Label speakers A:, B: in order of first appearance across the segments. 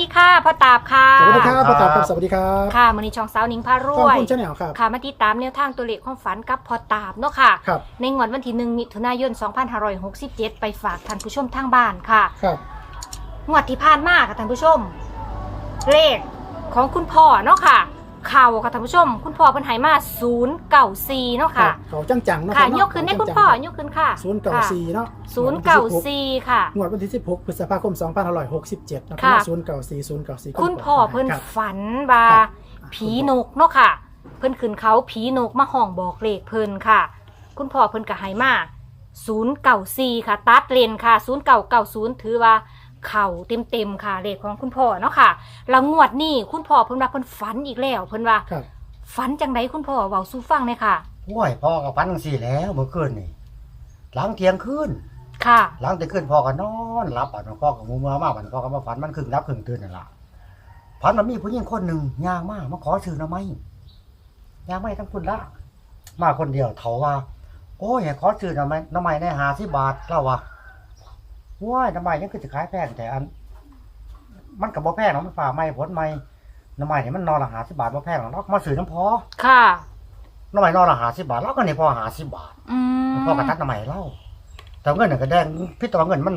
A: ดีค่ะพ่อตาบค่ะ
B: สวัสดีครับ
C: ครับ
B: พ่อตาครับสวัสดีครับ
A: ค่ะมือนี้ช่องสาวหนิงพาร
B: ช่อง
A: วย
B: คุณชาแนลครับ
A: ค่ะมาติดตามแนวทางตัวเลขความฝันกับพ่อตาบเนาะค่ะ
B: ครับ
A: ในงวดวันที่หนึ่งมิถุนายน 2567 ไปฝากท่านผู้ชมทางบ้านค่ะ
B: ครับ
A: งวดที่ผ่านมาค่ะท่านผู้ชม เลขของคุณพ่อเนาะค่ะ เข่าค่ะท่านผู้ชม คุณพ่อเป็นไหมา094เนาะค่ะ
B: เขาจังจังๆเนาะ
A: ค่ะ
B: รับ
A: ยกขึ้นให้คุณพ่อยกขึ้นค่ะ
B: ศูนย์เก้าสี่เนาะ
A: ศูนย์เก้าสี่ค่ะ
B: งวดวันที่สิบหกพฤษภาคมสองพันห้าร้อยหกสิบเจ็ดนะค
A: ค่ะ
B: รับศูนย์เก้าสี่ศูนย์เก้าสี่
A: คุณพ่อเพิ่น
B: ครับ
A: ฝันว่า
B: ครับ
A: ผีนกเนาะค่ะ เพิ่นขึ้นเขาผีนกมาห้องบอกเลขเพิ่นค่ะ คุณพ่อเพิ่นก็ให้มา094ค่ะ ตัดเลนค่ะ 0990 ถือว่า เข่าเต็มๆค่ะเลขของคุณพ่อเนาะค่ะแล้วงวดนี้คุณพ่อเพิ่นว่าเพิ่นฝันอีกแล้วเพิ่นว่า
B: ครับ
A: ฝันจังไดคุณพ่อเว้าสู่ฟังเลยค่ะ
C: โอ้ยพ่อกับฟันจังสี่แล้วเมื่อคืนนี่หลังเที่ยงคืน
A: ค่ะ
C: หลังเที่ยงคืนพ่อก็นอนหลับอะพ่อกับมูมือมากมันพ่อก็มาฝันมันครึ่งรับครึ่งตื่นนั่นล่ะฝันมันมีผู้หญิงคนหนึ่งย่างมากมาขอซื้อหน้ำไม้ย่างไม่ทั้งคุณละมาคนเดียวเถาว่า โอ้ยขอซื้อหน้ำไม้หน้ำไม้ในหาสิบบาทเล่าว่า ว้ายหน้ำไม้ยังคือจะขายแพงแต่อัน มันกับบ่แพงหรอกมันฝ่าไม้ผลไม้หน้ำไม้เนี่ยมันนอนละหาสิบบาทบ่แพงหรอกเราก็มาซื้อน้ำพอ
A: ค่ะ
C: น้ำใหม่นอนละหาสิบบาทแล้วก็นี่พอหาสิบบาท
A: อืม
C: พ่อกระตัดน้ำใหม่เล่าแต่เงินน่ะก็แดงพี่ตัวเงินมัน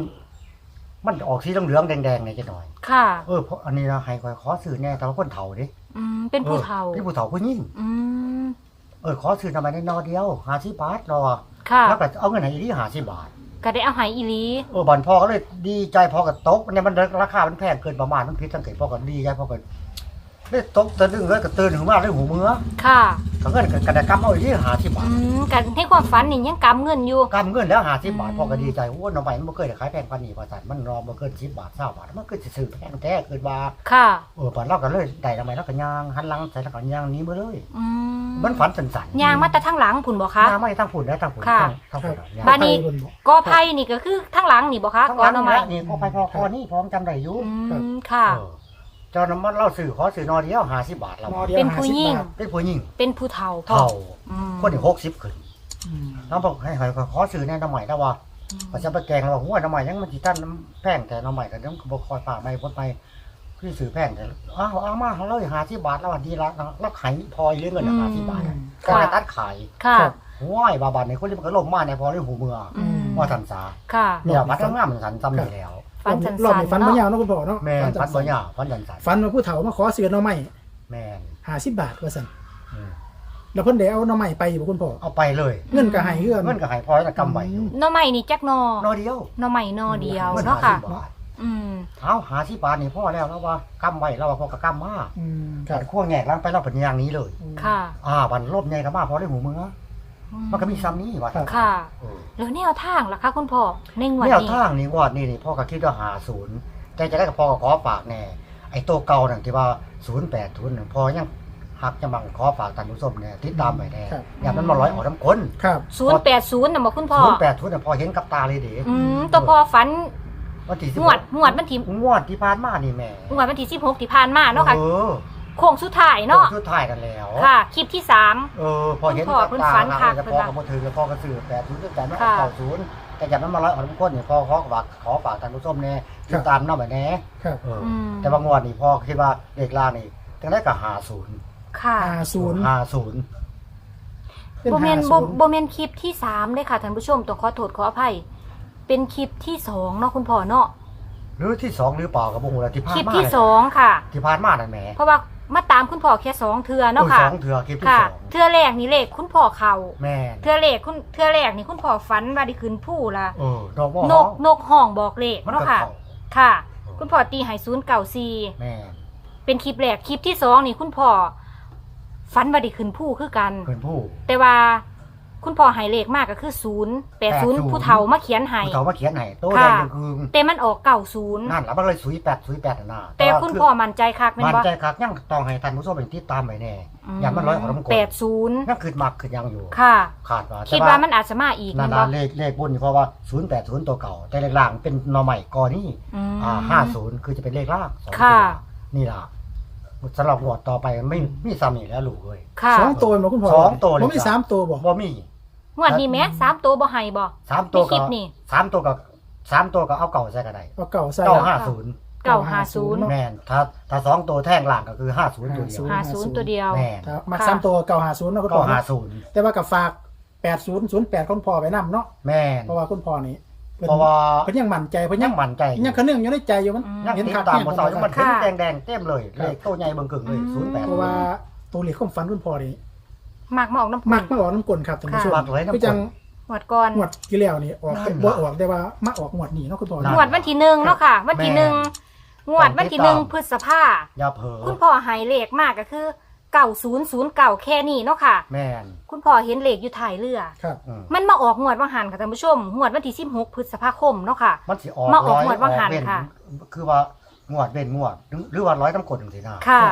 C: มันออกสีเหลืองๆแดงๆเนี่ยจะหน่อย
A: ค่ะ
C: เออเพราะอันนี้นะให้คอยขอซื้อแน่แต่ว่าคนเฒ่าดิ
A: อืม เป็นผู้เฒ่า
C: ออพี่ผู้เฒ่าผู้ยิ่ง
A: อืม
C: เออขอซื้อทำไมได้นอเดียวหาสิบบาทรอ
A: ค่ะ
C: แล้วก็เอาเงินให้อีที่หาสิบบาท
A: ก็ได้เอาใหายอีหลี
C: เออบันพ่อก็เลยดีใจพอกับตกเนี่ยมันราคามันแพงเกินประมาณมันพิษตั้งเกตพ่อก็ดีใจพ่อก็ ได้ตกตื่นเลยก็ตื่นหูมาเลยหูเมือ
A: ค่ะ
C: ก็เงินกระดกำเอาอีที่หาสิบบา
A: อื
C: ท
A: มกันให้ความฝันนี่ยังกำเงินอยู่
C: กำเงินแล้วหาสิบบาท
A: อืม
C: พอก็ดีใจโอ้น้องใหม่มันบ่เคยได้ขายแพงกว่านี้ว่าซั่นมันรอบ่เกินสิบบาทเศร้าบาทมันก็สิซื้อแพงแท้เกินว่า
A: ค่ะ
C: เออปานเราก็เลยได้ทำไมเราก็ย่างหันหลังใส่แล้วก็ย่างหนี้มาเลย
A: อืม
C: มันฝันสั่นๆ
A: ยางมาแต่ทางหลังผุนบ่คะ
C: ย่างไม่ทั้งผุนและทั้งผุน
A: ค่ะ
C: ทั้งผุนย่าง
A: บ้านนี้
B: ไปบบอก
A: กอไผ่นี่ก็คือทางหลังนี่บ่คะ
C: ทั้ง
A: ก
C: ห
A: อ
C: ลัง
A: หน่อไม้
C: และนี่พอไปพอคอนี่พร้อมจำได้อยู่
A: อืมค่ะ
C: เออ เจ้าน้ำมันเราซื้อขอซื้อนอเดียว50บาทเรา
B: นอดียว
A: เป็นผู้หญิง
B: 50บาท
C: เป็นผู้หญิง
A: เป็นผู้เฒ่าพ่อ
C: เท่า
A: อืม
C: คนที่60ขึ้น
B: อืม
C: น้องบอกให้ให้ขอซื้อแน่น้ำใหม่แล้วว่าก็จะไปแกงเราหัวน้ำใหม่ยังมันจีท่านน้ำแพงแต่น้ำใหม่ก็ยังบคอยป่าไม่พ้นไปคือซื้อแพงแต่อ้าวเอามาเขาเลยหาที่บาทแล้ววันดีละแล้วขายพอเรื่องเงินหาที่บาทก็ไปตัดขาย
A: ค่ะ
B: ครับ
C: ว้ายบาบาในคนที่มันก็ล่มมาในพอเรื่องหูเมือ
A: อืม
C: ว่าทันสา
A: ค่ะ
C: เนี่ยพัดงามสันจำได้แล้ว
A: ฝันสัน
B: รอบนี้ฝันบ่
A: ๆ
B: ยาว
A: เนาะ
B: เนาะคุณพ่อเนาะ
C: แม่น
B: จั
C: พัด
B: ง
C: บ่
B: ๆ
C: ยาพัดยันสัน
B: ฝันว่าผู้เฒ่ามาขอซื้อหน่อไม้
C: แม่น
B: หาสิบบาทว่าซั่น
C: อืม
B: แล้วเพิ่นได้เอาหน่อไม้ไปอยู่บ่คุณพ่อ
C: เอาไปเลย
B: เงินก็ให้เฮือน
C: เงินก็หายพอแล้วกำไว้อยู่
A: หน่อไม้นี่จักหนอ
C: นอเดียว
A: หน่อไม้หนอเดียว
C: งิ
A: เนาะค่ะ
C: 50บาท
A: อืม
C: เอาหาที่บาทนี่พ่อแล้วแล้วว่ากำไว้แล้วว่าพ่อก็กำมา
B: อืมครับ
C: ขั้วแงกล้างไปแล้วเป็นอย่างนี้เลย
A: ค่ะ
C: อ่าวันลบใหญ่ก็มาพอได้หูเมือ มันก็มีซ้ำนี้ว่า
B: ครับ
A: ค่ะ
C: เออ
A: แล้วแนวทางล่ะคะคุณพ่อในงวด
C: แนว
A: นี้
C: ทางนี่งวดนี่นี่พ่อก็คิดว่าหาศูนย์แต่จะได้กับพ่อก็ขอฝากแน่ไอ้ตัวเก่านั่นที่ว่าศูนย์แปดทุนพ่อยังหักจะมังขอฝากท่านผู้ชมเนี่ยติดตามไปแน่
B: ครับ
C: อย่ามันมาร้อยออกน้ำคน
B: ครับ
A: ศูนย์แปดศูนย์น่ะบอกคุณพ่อ
C: ศูนย์แปดทุนน่ะพ่อเห็นกับตาเลยเด้
A: อืมตัวพ่อฝัน
C: วันที่สิบ
A: งวดงวดมันที่
C: งวดที่ผ่านมานี่แม่
A: งวดวันที่สิบหกที่ผ่านมาเนาะค่ะ
C: เออ
A: โค้งสุดท้ายเนาะ
C: ชุดท้ายกันแล้ว
A: ค่ะ คลิปที่สาม
C: เออพอเห็น
A: คุณพ่อ
C: กับ
A: เพิ่น
C: ตา
A: ฝันคัก
C: แล้ว
A: เพิ่
C: พ่
A: น
C: อ
A: ว่า
C: ก็บ่ถือแล้วพ่อก็ซื้อแปดทุนแต่ไม่อ
A: ค่ะ
C: อกเก้าศูนย์แต่จากนั้นมาร้อยออกน้ำคนนี่พ่อขอฝากขอฝากท่านผู้ชมแน่ติดตามน้องไปแน่
B: ครับ
C: เอออ
A: อืม
C: แต่บางงวดนี่พ่อคิดว่าเด็กล่างนี่ตั้งแต่ก็หาศูนย์
A: ค่ะ
B: ห้าศูนย์
C: หาศูนย์
B: เป็น
A: โบเมน
B: ห้า
A: โบ
B: ศูนย์
A: โบเมนคลิปที่สามเลยค่ะท่านผู้ชมต้องขอโทษขออภัย เป็นคลิปที่สองเนาะคุณพ่อเนาะ
C: หรือที่สองหรือเปล่ากับบุ้งเราที่ผ่า
A: คนลิป
C: มา
A: ที่สองค่ะ
C: ที่ผ่านมานั่นแหม
A: เพราะว่า มาตามคุณพ่อแค่สองเทือเนาะ
C: โอ้ย
A: ค่ะ
C: สองเถื่อคลิปที่
A: ค่ะ
C: สอง
A: เทือแรกนี่เลขคุณพ่อเขา
C: แม่น
A: เทือแรกคุณเทือแรกนี่คุณพ่อฝันว่าได้ขึ้นผู้ละ
C: เออดอกบัวน
A: กนกห้องบอกเลข
C: มัน
A: เนาะ
C: ก็
A: ค่ะ
C: เข้า
A: ค่ะ คุณพ่อตีใหายศูนย์เก่าซี
C: แม่น
A: เป็นคลิปแรกคลิปที่สองนี่คุณพ่อฝันว่าได้ขึ้นผู้คือกัน
C: เพิ่นผู้
A: แต่ว่า คุณพ่อใหายเลขมากก็คือศูนย์แปดศูนย์
C: 80
A: ผู้เฒ่ามาเขียนใหาย
C: ผู้เฒ่ามาเขียนให้โต
A: ค่ะ
C: แดงยังคืน
A: แต่มันออกเก่าศูนย์
C: นั่นแล้วมันเลยสุยแปดสุยแปดน่ะ
A: แต่คุณพ่อมั่นใจคักแม่น
C: มัน
A: บ่
C: ใจคักยังต้องให้ท่านผู้ชมเป็นติดตามไว้แน่ อย่ามันร้อยออกน้ำกล
A: แปดศูนย์
C: ยังคืนมักคืนยังอยู่
A: ค่ะ
C: ขาดว่า
A: คิดว่ามันอาจจะมาอีก
C: นั่
A: แม่
C: น
A: นบ่
C: น่ะเลขเลขบุญนี่เพราะว่า080ตัวเก่า แต่เลขล่างเป็นหนอใหม่ก่อนนี่
A: อืม
C: อ่าห้าศูนย์คือจะเป็นเลขล่างสอง
A: ค่ะ
C: ตัวนี่ล่ะสำหรับงวดต่อไปไม่มีซ้ำอีกแล้วลูกเอ้ย
A: ค่ะ
B: สองตัวบ่คุณพ่อ
C: สองตัวเลย
B: บ่มี
C: ครับ
B: สามตัวบ่
C: บ่มี
A: งวดนี้แม้สามตัวบ่ให้บ่
C: สามตัว
A: ในคลิ
C: ก็
A: ปนี่
C: สามตัวก็สามตัวก็เอาเก่าใส่ก็ได้
B: เอาเก่าใส่
C: เก้า
B: แล้ว
C: ห้าศูนย์
A: เก้าห้าศูนย์
B: เนาะ
C: แม่นถ้าถ้าสองตัวแท่งหลังก็คือห้าศูนย์ตัวเดียว
B: 50
A: ห้าศูนย์ตัวเดียว
C: แม่น
B: ถ้ามา
A: ค่ะ
B: สามตัวเก้าห้าศูนย์เนาะคุณ
C: ก็
B: พ่อ
C: ห้า
B: เนาะ
C: ศูนย์
B: แต่ว่ากับฝากแปดศูนย์ศูนย์แปดคุณพ่อไปนํเนาะ
C: แม่น
B: เพราะว่าคุณพ่อนี่เพิ่น
C: เพราะว่า
B: เพิ่นยังมั่นใจเพิ่น
C: ยั
B: ยังง
C: มั่นใจ
B: ยังคะเนื่องอยู่ในใจอยู่มัน
A: อืม
C: ยัง
B: เห็น
C: ติด
B: ขาด
C: ตาม
B: เนี่ย
C: บนเสายังมัน
A: ค่ะ
C: เห็นแดงๆเต็มเลย
B: ครับ
C: เลขโตใหญ่เบิ่งกึ่งเลย
A: อืม
C: ศูนย์แปด
B: เพราะว่าตัวเลขความฝันคุณพ่อนี่
A: มากมาออกน้ำ
B: มักมาออกน้ำกลนครับท่านผู้ชม
C: มักเลยน้ำกล
B: ก็จัง
A: หวดก่อน
B: หมวดที่แล้วนี่ออก
C: นั่น
B: บ่
C: ล่ะ
B: ออกแต่ว่ามาออกหมวดนี้เนาะคุณพ่อ
C: นั่
B: เนาะ
A: งวดวันที่หนึ่งเนาะค่ะ วันที่หนึ่งงวดวันที่หนึ่ง
C: ต้องติดตาม
A: พฤษภา
C: อย่าเผลอ
A: คุณพ่อใหายเลขมากก็คือเก่าศูนย์ศูนย์เก่าแค่นี้เนาะค่ะ
C: แม่น
A: คุณพ่อเห็นเลขอยู่ถ่ายเรือ
B: ครับ
C: อืม
A: มันมาออกงวดวังหันค่ะท่านผู้ชมงวดวันที่สิบหกพฤษภาคมเนาะค่ะ
C: มันสิออก
A: มาออก
C: ร้อย
A: งวดว่าหัน
C: เว้
A: ค่ะ
C: คือว่างวดเว้นงวดหรือหรือว่าร้อยน้ำกดจังซี่นะ
A: ค่ะ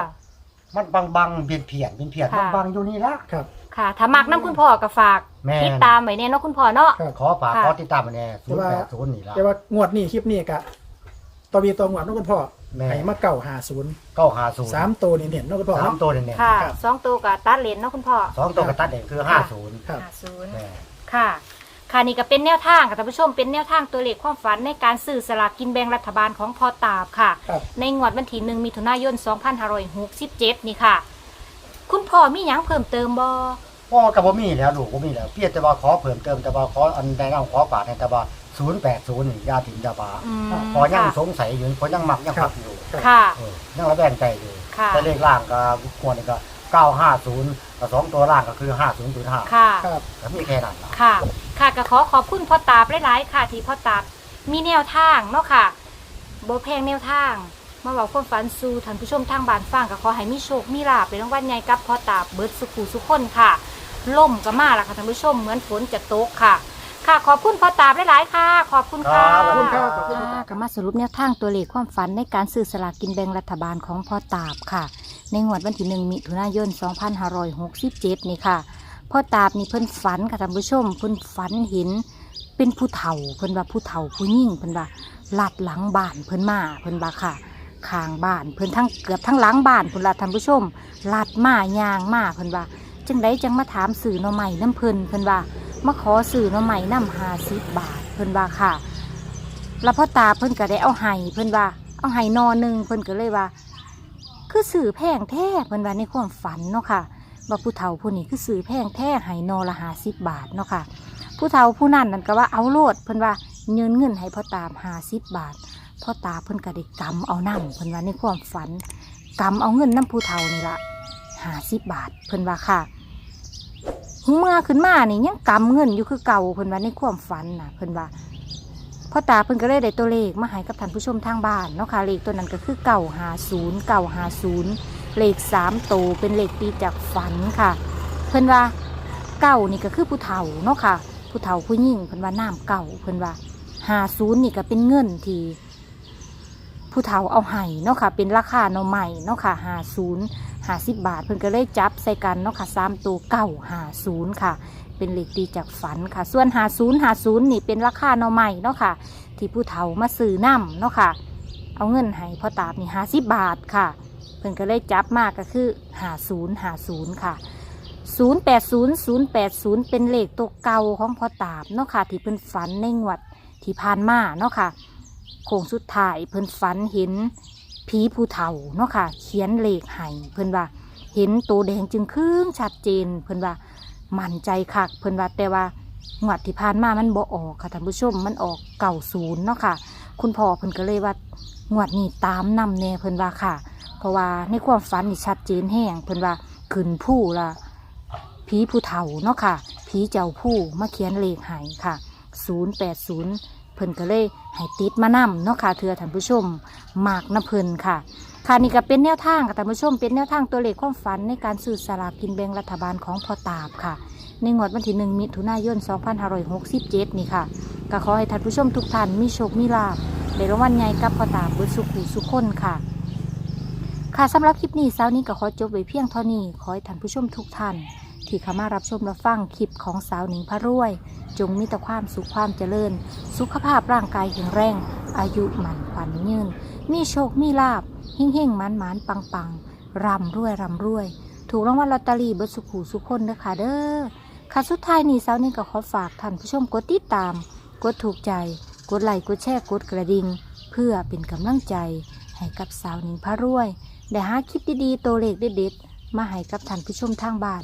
C: มันบางบางๆเบียนเพียนเบียนเพียน
A: ค่ะ
C: บางๆอยู่นี่ละ
B: ครับ
A: ค่ะ ถ้ามักน้ำคุณพ่อก็ฝาก
C: แม่น
A: ติดตามไว้เนี่ยเนาะคุณพ่อเนาะ
B: ครับ
C: ขอฝาก
A: ค่ะ
C: ขอติดตามมาแน่
B: แต่
C: ศูนย์
B: ว่า
C: แปดศูนย์นี่ละ
B: แต่ว่างวดนี้คลิปนี้กะตัววีตัวงวดเนาะคุณพ่อ
C: แม่
B: ให้มาเก่าหาศูนย์
C: เก้าหาศูนย์
B: สามตัวนี่เห็นเนาะคุณพ่อ
C: สาม
B: เนาะ
C: ตัวเนี่ย
A: ค่ะ
B: ครับ
A: สองตัวกับตัดเลนเนาะคุณพ่อ
C: สองตัวกระตัดเองคือห้าศูนย์
B: ครับ
A: ห้าศูนย์
C: แม่
A: ค่ะ ค่ะนี่ก็เป็นแนวทางค่ะท่านผู้ชมเป็นแนวทางตัวเลขความฝันในการซื้อสลากกินแบ่งรัฐบาลของพ่อตาบค่ะ
B: ครับ
A: ในงวดวันที่หนึ่งมิถุนายน 2567 นี่ค่ะ คุณพ่อมีหยังเพิ่มเติมบ่
C: พ่อกับบ่มีแล้วลูกบ่มีแล้วเพียงแต่ว่าขอเพิ่มเติมแต่ว่าขออันใดนั่งขอฝากให้แต่ว่าศูนย์แปดศูนย์นี่อยาถิ่มอยาปา
A: อืม
C: พอยัง
A: ค่ะ
C: สงสัยอยู่พอยังมักยังมักอยู่
A: ค่ะ
C: เออยังระแวงใจอยู่
A: ค่ะ
C: แต่เลขล่างก็ควรนี่ก็เก้าห้าศูนย์กับสองตัวล่างก็คือห้าศูนย์ศูนย์ห้า
A: ค่ะ
B: ครับ
C: แล้วมีแค่นั้นล่ะ
A: ค่ะ ค่ะก็ขอขอบคุณพ่อตาบหลายๆค่ะที่พ่อตาบมีแนวทางเนาะค่ะโบแพงแนวทาง มาบอกความฝันสู่ท่านผู้ชมทางบ้านฟังก็ขอให้มีโชคมีลาบในรางวัลใหญ่กับพ่อตาบเบิร์ดสุขูสุขคนค่ะล่มก็มาแล้วค่ะท่านผู้ชมเหมือนฝนจะตกค่ะ ค่ะขอบคุณพ่อตาบหลายๆค่ะ ขอบคุณค่ะ
C: ครับ
B: ขอบคุณครับขอบคุณค
A: ค่ะ
B: รับ
A: ก็มาสรุปแนวทางตัวเลขความฝันในการซื้อสลากกินแบ่งรัฐบาลของพ่อตาบค่ะ ในงวดวันที่หนึ่งมิถุนายน 2567 นี่ค่ะ พ่อตาบนี่เพิ่นฝันค่ะท่านผู้ชมเพิ่นฝันเห็นเป็นผู้เฒ่าเพิ่นว่าผู้เฒ่าผู้ยิ่งเพิ่นว่าลัดหลังบ้านเพิ่นมาเพิ่นว่าค่ะข้างบ้านเพิ่นทั้งเกือบทั้งหลังบ้านเพิ่นละท่านผู้ชมลัดมายางมาเพิ่นว่าจังไดจังมาถามสื่อหน่อใหม่น้ำเพิ่นเพิ่นว่ามาขอสื่อหน่อใหม่น้ำหาสิบบาทเพิ่นว่าค่ะ แล้วพ่อตาเพิ่นก็ได้เอาไห้เพิ่นว่าเอาไห้นอนหนึ่งเพิ่นก็เลยว่า คือสื่อแพงแท้เพิ่นว่าในความฝันเนาะค่ะ ว่าผู้เฒ่าผู้นี้คือสื่อแพงแท้ไห้นอละหาสิบบาทเนาะค่ะ ผู้เฒ่าผู้นั้นนั่นก็ว่าเอาโลดเพิ่นว่าเงินเงินให้พ่อตามหาสิบบาทพ่อตาเพิ่นก็ได้กำเอาน้ำเพิ่นว่าในความฝันกำเอาเงินน้ำผู้เฒ่านี่ละหาสิบบาทเพิ่นว่าค่ะเมื่อขึ้นมานี่ยังกำเงินอยู่คือเก่าเพิ่นว่าในความฝันน่ะเพิ่นว่า พ่อตาเพิ่นก็เลยได้ตัวเลขมาให้กับท่านผู้ชมทางบ้านเนาะค่ะเลขตัวนั้นก็คือเก่าหาศูนย์เก่าหาศูนย์เลขสามโตวเป็นเลขตีจากฝันค่ะ เพิ่นว่าเก่านี่ก็คือผู้เฒ่าเนาะค่ะผู้เฒ่าผู้ยิ่งเพิ่นว่าน้ำเก่าเพิ่นว่าหาศูนย์นี่ก็เป็นเงินที่ ผู้เฒ่าเอาให้เนาะค่ะ เป็นราคาเนาะใหม่เนาะค่ะหาศูนย์หาสิบบาท เพิ่นก็เลยจับใส่กันเนาะค่ะสามตัวเก่าหาศูนย์ค่ะ เป็นเลขตีจากฝันค่ะ ส่วนหาศูนย์หาศูนย์นี่เป็นราคาเนาะใหม่เนาะค่ะ ที่ผู้เฒ่ามาซื้อน้ำเนาะค่ะ เอาเงินให้พ่อตาบนี่หาสิบบาทค่ะ เพิ่นก็เลยจับมากก็คือหาศูนย์หาศูนย์ค่ะศูนย์แปดศูนย์ศูนย์แปดศูนย์เป็นเลขตัวเก่าของพ่อตาบเนาะค่ะ ที่เพิ่นฝันในงวดที่ผ่านมาเนาะค่ะ โค้งสุดท้ายเพิ่นฝันเห็นผีผู้เฒ่าเนาะค่ะ เขียนเลขให้เพิ่นว่าเห็นตัวแดงจึงครึ่งชัดเจน เพิ่นว่ามั่นใจคักเพิ่นว่าแต่ว่างวดที่ผ่านมามันบ่ออกค่ะท่านผู้ชมมันออกเก่าศูนย์เนาะค่ะ คุณพ่อเพิ่นก็เลยว่างวดนี้ตามนำแน่เพิ่นว่าค่ะ เพราะว่าในความฝันนี่ชัดเจนแห้งเพิ่นว่าขึ้นผู้ละผีผู้เฒ่าเนาะค่ะผีเจ้าผู้มาเขียนเลขให้ค่ะ 080เพิ่นก็เลยให้ติดมานำเนาะค่ะเถือท่านผู้ชมมากนะเพิ่นค่ะ ค่ะนี่ก็เป็นแนวทางค่ะท่านผู้ชมเป็นแนวทางตัวเลขความฝันในการซื้อสลากกินแบ่งรัฐบาลของพอตาบค่ะ ในงวดวันที่หนึ่งมิถุนายน 2567 นี่ค่ะก็ขอให้ท่านผู้ชมทุกท่านมีโชคมีลาภในรางวัลใหญ่กับพอตาบุญสุขูสุขคนค่ะ ค่ะสำหรับคลิปนี้เช้านี้ก็ขอจบไว้เพียงเท่านี้ขอให้ท่านผู้ชมทุกท่าน ที่เข้ามารับชมและฟังคลิปของสาวหนิงพระรวย จงมีแต่ความสุขความเจริญ สุขภาพร่างกายแข็งแรง อายุมันขวัญยืน มีโชคมีลาบหิ่งเฮงมันมันปังปังรำรวยรำรวย ถูกรางวัลลอตเตอรี่เบิร์สุขูสุขคนนะคะเด้อค่ะสุดท้ายนี้สาวหนิงก็ขอฝากท่านผู้ชมกดติดตาม กดถูกใจ กดไลค์กดแชร์กดกระดิ่งเพื่อเป็นกำลังใจให้กับสาวหนิงพระรวยได้หาคลิปดีๆตัวเลขเด็ดๆมาให้กับท่านผู้ชมทางบ้าน